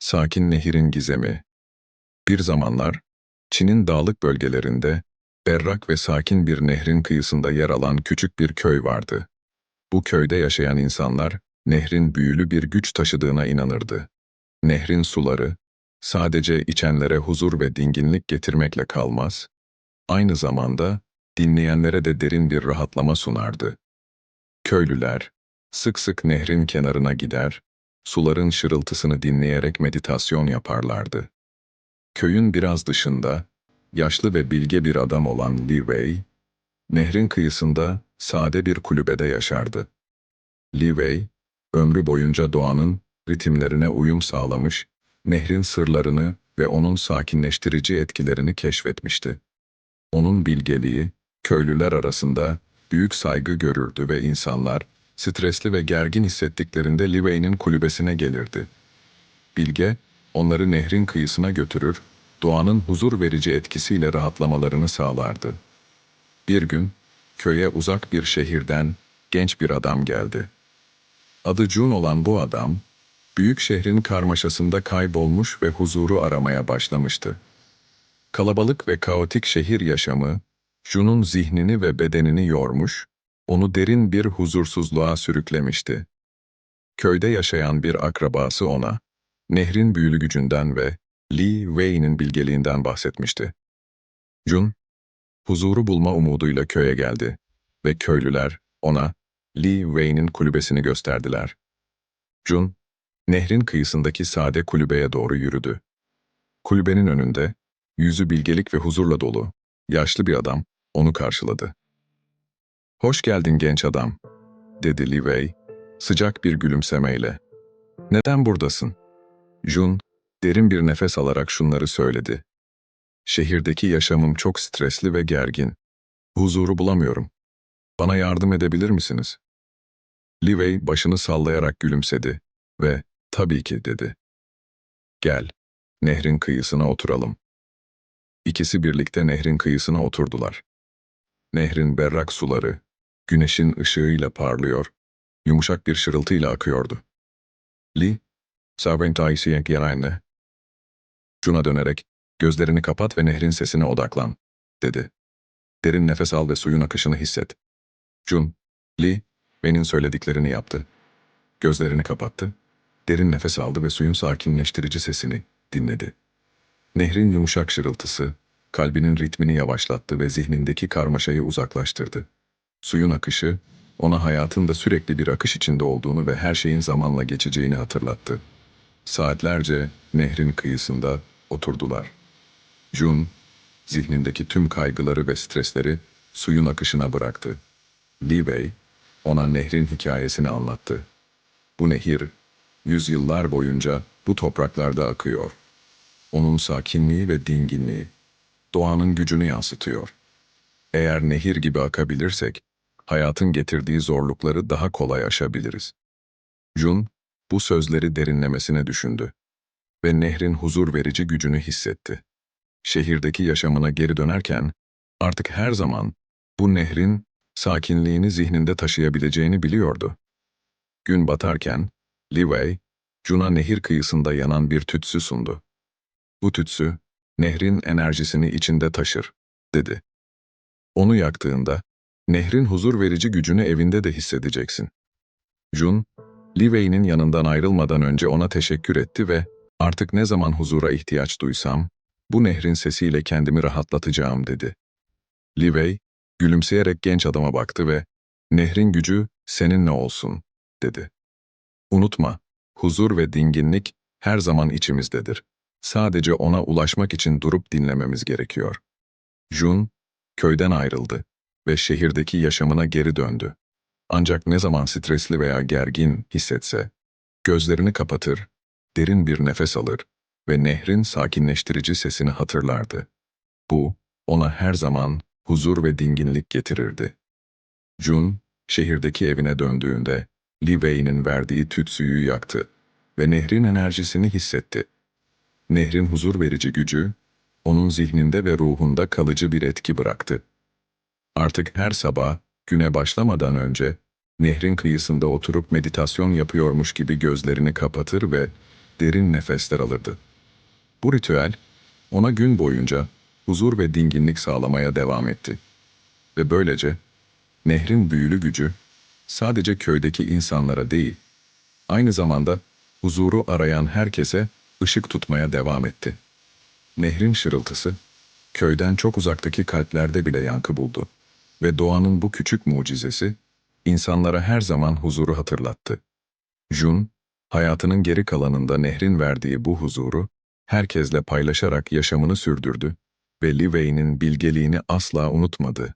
Sakin Nehir'in Gizemi Bir zamanlar, Çin'in dağlık bölgelerinde, berrak ve sakin bir nehrin kıyısında yer alan küçük bir köy vardı. Bu köyde yaşayan insanlar, nehrin büyülü bir güç taşıdığına inanırdı. Nehrin suları, sadece içenlere huzur ve dinginlik getirmekle kalmaz, aynı zamanda dinleyenlere de derin bir rahatlama sunardı. Köylüler, sık sık nehrin kenarına gider, suların şırıltısını dinleyerek meditasyon yaparlardı. Köyün biraz dışında, yaşlı ve bilge bir adam olan Li Wei, nehrin kıyısında sade bir kulübede yaşardı. Li Wei, ömrü boyunca doğanın ritimlerine uyum sağlamış, nehrin sırlarını ve onun sakinleştirici etkilerini keşfetmişti. Onun bilgeliği, köylüler arasında büyük saygı görürdü ve insanlar, stresli ve gergin hissettiklerinde Li Wei'nin kulübesine gelirdi. Bilge, onları nehrin kıyısına götürür, doğanın huzur verici etkisiyle rahatlamalarını sağlardı. Bir gün, köye uzak bir şehirden genç bir adam geldi. Adı Jun olan bu adam, büyük şehrin karmaşasında kaybolmuş ve huzuru aramaya başlamıştı. Kalabalık ve kaotik şehir yaşamı, Jun'un zihnini ve bedenini yormuş, onu derin bir huzursuzluğa sürüklemişti. Köyde yaşayan bir akrabası ona, nehrin büyülü gücünden ve Li Wei'nin bilgeliğinden bahsetmişti. Jun, huzuru bulma umuduyla köye geldi ve köylüler ona Li Wei'nin kulübesini gösterdiler. Jun, nehrin kıyısındaki sade kulübeye doğru yürüdü. Kulübenin önünde, yüzü bilgelik ve huzurla dolu, yaşlı bir adam onu karşıladı. Hoş geldin genç adam, dedi Li Wei, sıcak bir gülümsemeyle. Neden buradasın? Jun, derin bir nefes alarak şunları söyledi. Şehirdeki yaşamım çok stresli ve gergin. Huzuru bulamıyorum. Bana yardım edebilir misiniz? Li Wei başını sallayarak gülümsedi ve tabii ki dedi. Gel, nehrin kıyısına oturalım. İkisi birlikte nehrin kıyısına oturdular. Nehrin berrak suları, güneşin ışığıyla parlıyor, yumuşak bir şırıltıyla akıyordu. Li, Saventaysiye Gerenle. Jun'a dönerek, gözlerini kapat ve nehrin sesine odaklan, dedi. Derin nefes al ve suyun akışını hisset. Jun, Li, Ben'in söylediklerini yaptı. Gözlerini kapattı, derin nefes aldı ve suyun sakinleştirici sesini dinledi. Nehrin yumuşak şırıltısı, kalbinin ritmini yavaşlattı ve zihnindeki karmaşayı uzaklaştırdı. Suyun akışı, ona hayatında sürekli bir akış içinde olduğunu ve her şeyin zamanla geçeceğini hatırlattı. Saatlerce nehrin kıyısında oturdular. Jun, zihnindeki tüm kaygıları ve stresleri suyun akışına bıraktı. Li Wei, ona nehrin hikayesini anlattı. Bu nehir, yüzyıllar boyunca bu topraklarda akıyor. Onun sakinliği ve dinginliği, doğanın gücünü yansıtıyor. Eğer nehir gibi akabilirsek, hayatın getirdiği zorlukları daha kolay aşabiliriz. Jun, bu sözleri derinlemesine düşündü ve nehrin huzur verici gücünü hissetti. Şehirdeki yaşamına geri dönerken, artık her zaman bu nehrin sakinliğini zihninde taşıyabileceğini biliyordu. Gün batarken, Li Wei, Jun'a nehir kıyısında yanan bir tütsü sundu. Bu tütsü, nehrin enerjisini içinde taşır, dedi. Onu yaktığında, nehrin huzur verici gücünü evinde de hissedeceksin. Jun, Li Wei'nin yanından ayrılmadan önce ona teşekkür etti ve artık ne zaman huzura ihtiyaç duysam, bu nehrin sesiyle kendimi rahatlatacağım dedi. Li Wei, gülümseyerek genç adama baktı ve nehrin gücü seninle olsun, dedi. Unutma, huzur ve dinginlik her zaman içimizdedir. Sadece ona ulaşmak için durup dinlememiz gerekiyor. Jun, köyden ayrıldı ve şehirdeki yaşamına geri döndü. Ancak ne zaman stresli veya gergin hissetse, gözlerini kapatır, derin bir nefes alır ve nehrin sakinleştirici sesini hatırlardı. Bu, ona her zaman huzur ve dinginlik getirirdi. Jun, şehirdeki evine döndüğünde, Li Wei'nin verdiği tütsüyü yaktı ve nehrin enerjisini hissetti. Nehrin huzur verici gücü, onun zihninde ve ruhunda kalıcı bir etki bıraktı. Artık her sabah, güne başlamadan önce, nehrin kıyısında oturup meditasyon yapıyormuş gibi gözlerini kapatır ve derin nefesler alırdı. Bu ritüel ona gün boyunca huzur ve dinginlik sağlamaya devam etti. Ve böylece nehrin büyülü gücü sadece köydeki insanlara değil, aynı zamanda huzuru arayan herkese ışık tutmaya devam etti. Nehrin şırıltısı köyden çok uzaktaki kalplerde bile yankı buldu ve doğanın bu küçük mucizesi insanlara her zaman huzuru hatırlattı. Jun, hayatının geri kalanında nehrin verdiği bu huzuru herkesle paylaşarak yaşamını sürdürdü ve Li bilgeliğini asla unutmadı.